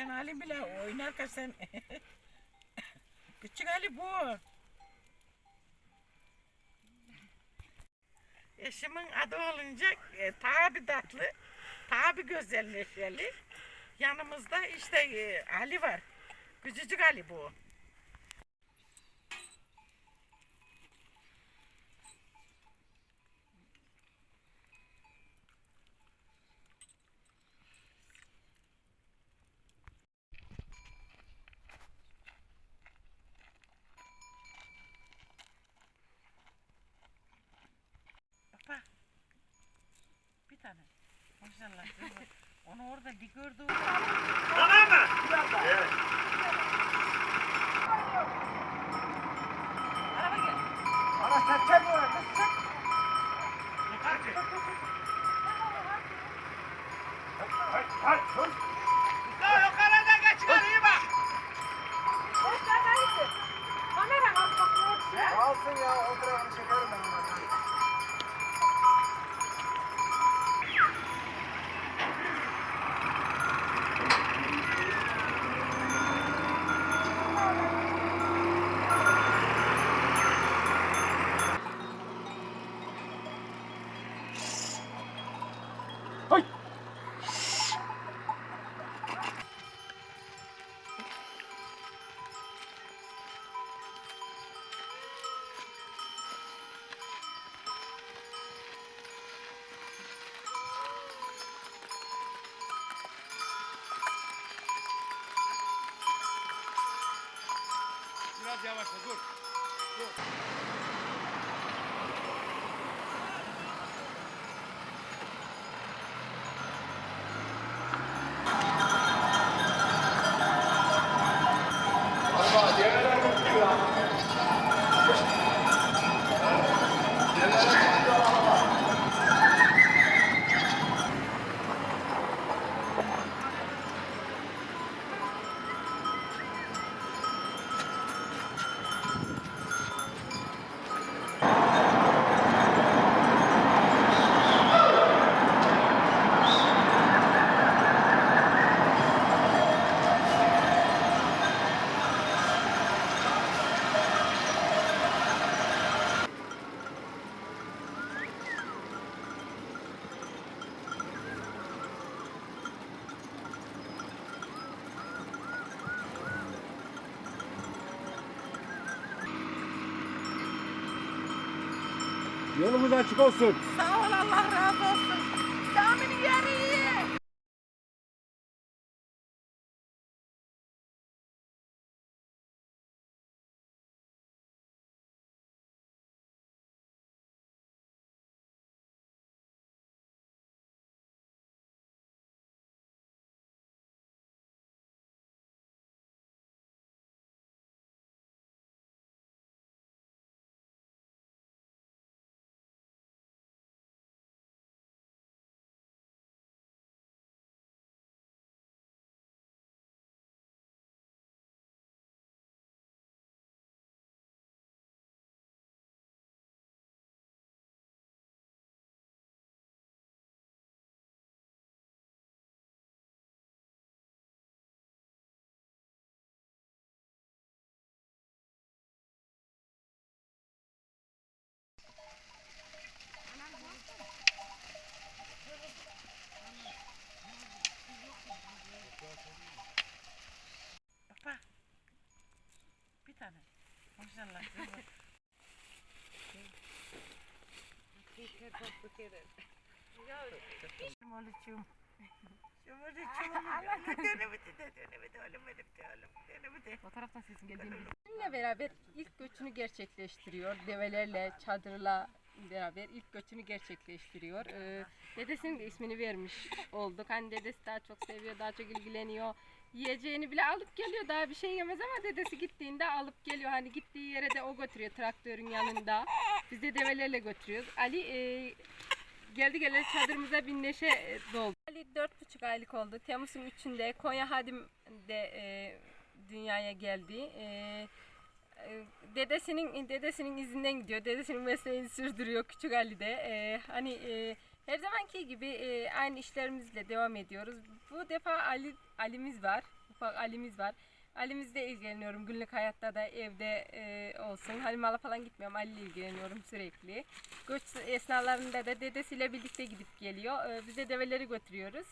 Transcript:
Ben Ali bile oynarken sen... Küçük Ali bu. Eşimin adı olunca e, tabi tatlı, tabi güzelleşeli. Yanımızda işte e, Ali var. Küçücük Ali bu. Tane. Maşallah. Onu orada bir gördüm. Araba Biraz yavaşla dur. Dur. Yolumuz açık olsun. Sağ ol Allah razı olsun. Caminin yeri iyi. Tane. Maşallah. kızım. Şımarıcığım. Şımarıcığım. Dönemedi de dönemedi. Ölümedi de ölümedi. O taraftan sesin geldiğini Bizimle beraber ilk göçünü gerçekleştiriyor. Develerle, çadırla beraber ilk göçünü gerçekleştiriyor. Ee, dedesinin de ismini vermiş olduk. Hani dedesi daha çok seviyor, daha çok ilgileniyor. Yiyeceğini bile alıp geliyor. Daha bir şey yemez ama dedesi gittiğinde alıp geliyor. Hani gittiği yere de o götürüyor traktörün yanında. Biz de develerle götürüyoruz. Ali e, geldi geleli çadırımıza bir neşe e, doldu. Ali dört buçuk aylık oldu. Temmuz'un üçünde Konya Hadim'de e, dünyaya geldi. E, e, dedesinin dedesinin izinden gidiyor. Dedesinin mesleğini sürdürüyor küçük Ali de. E, hani e, Her zamanki gibi e, aynı işlerimizle devam ediyoruz. Bu defa Ali Ali'miz var. Ufak Ali'miz var. Ali'mizle ilgileniyorum günlük hayatta da evde e, olsun. Halimala falan gitmiyorum. Ali ile ilgileniyorum sürekli. Göç esnalarında da dedesiyle birlikte gidip geliyor. E, biz de develeri götürüyoruz.